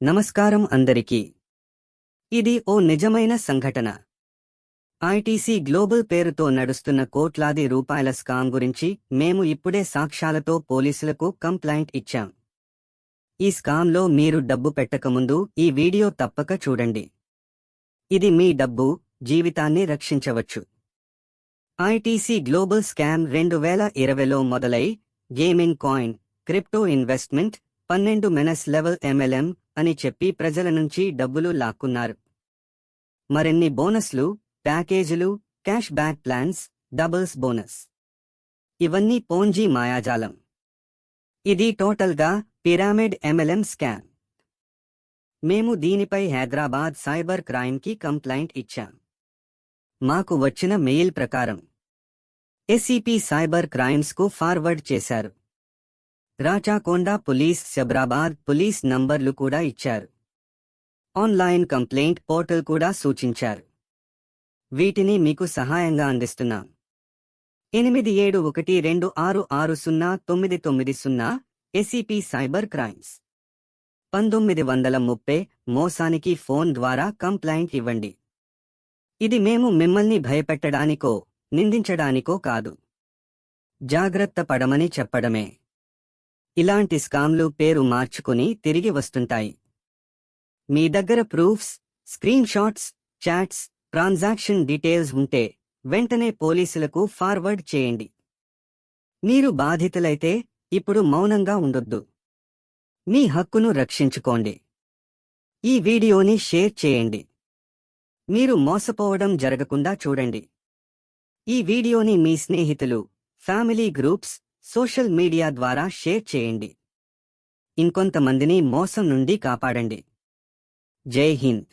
నమస్కారం అందరికీ. ఇది ఓ నిజమైన సంఘటన. ఐటీసీ గ్లోబల్ పేరుతో నడుస్తున్న కోట్లాది రూపాయల స్కామ్ గురించి మేము ఇప్పుడే సాక్ష్యాలతో పోలీసులకు కంప్లైంట్ ఇచ్చాం. ఈ స్కామ్లో మీరు డబ్బు పెట్టకముందు ఈ వీడియో తప్పక చూడండి. ఇది మీ డబ్బు జీవితాన్ని రక్షించవచ్చు. ఐటీసీ గ్లోబల్ స్కామ్ రెండు వేల ఇరవైలో మొదలై గేమింగ్ కాయిన్ క్రిప్టో ఇన్వెస్ట్మెంట్ పన్నెండు మెనస్ లెవెల్ ఎంఎల్ఎం అని చెప్పి ప్రజల నుంచి డబ్బులు లాక్కున్నారు. మరిన్ని బోనస్లు ప్యాకేజీలు cash back plans doubles bonus. ఇవన్నీ పోంజీ మాయాజాలం. ఇది టోటల్గా పిరామిడ్ ఎంఎల్ఎం స్కామ్. మేము దీనిపై హైదరాబాద్ సైబర్ క్రైమ్కి కంప్లైంట్ ఇచ్చాం. మాకు వచ్చిన మెయిల్ ప్రకారం. ఎస్సీపీ సైబర్ క్రైమ్స్కు ఫార్వర్డ్ చేశారు. రాచాకొండ పోలీస్ శబ్రాబాద్ పోలీస్ నంబర్లు కూడా ఇచ్చారు. ఆన్లైన్ కంప్లైంట్ పోర్టల్ కూడా సూచించారు. వీటిని మీకు సహాయంగా అందిస్తున్నాం. ఎనిమిది ఏడు ఒకటి రెండు ఆరు ఆరు సున్నా తొమ్మిది తొమ్మిది సున్నా ఎసిపి సైబర్ క్రైమ్స్. పంతొమ్మిది వందల ముప్పై మోసానికి ఫోన్ ద్వారా కంప్లైంట్ ఇవ్వండి. ఇది మేము మిమ్మల్ని భయపెట్టడానికో నిందించడానికో కాదు. జాగ్రత్త పడమని చెప్పడమే. ఇలాంటి స్కామ్లు పేరు మార్చుకుని తిరిగి వస్తుంటాయి. మీ దగ్గర proofs screenshots chats transaction details ఉంటే వెంటనే పోలీసులకు ఫార్వర్డ్ చేయండి. మీరు బాధితులైతే ఇప్పుడు మౌనంగా ఉండొద్దు. మీ హక్కును రక్షించుకోండి. ఈ వీడియోని షేర్ చేయండి. మీరు మోసపోవడం జరగకుండా చూడండి. ఈ వీడియోని మీ స్నేహితులు ఫ్యామిలీ గ్రూప్స్ సోషల్ మీడియా ద్వారా షేర్ చేయండి. ఇంకొంతమందిని మోసం నుండి కాపాడండి. జై హింద్.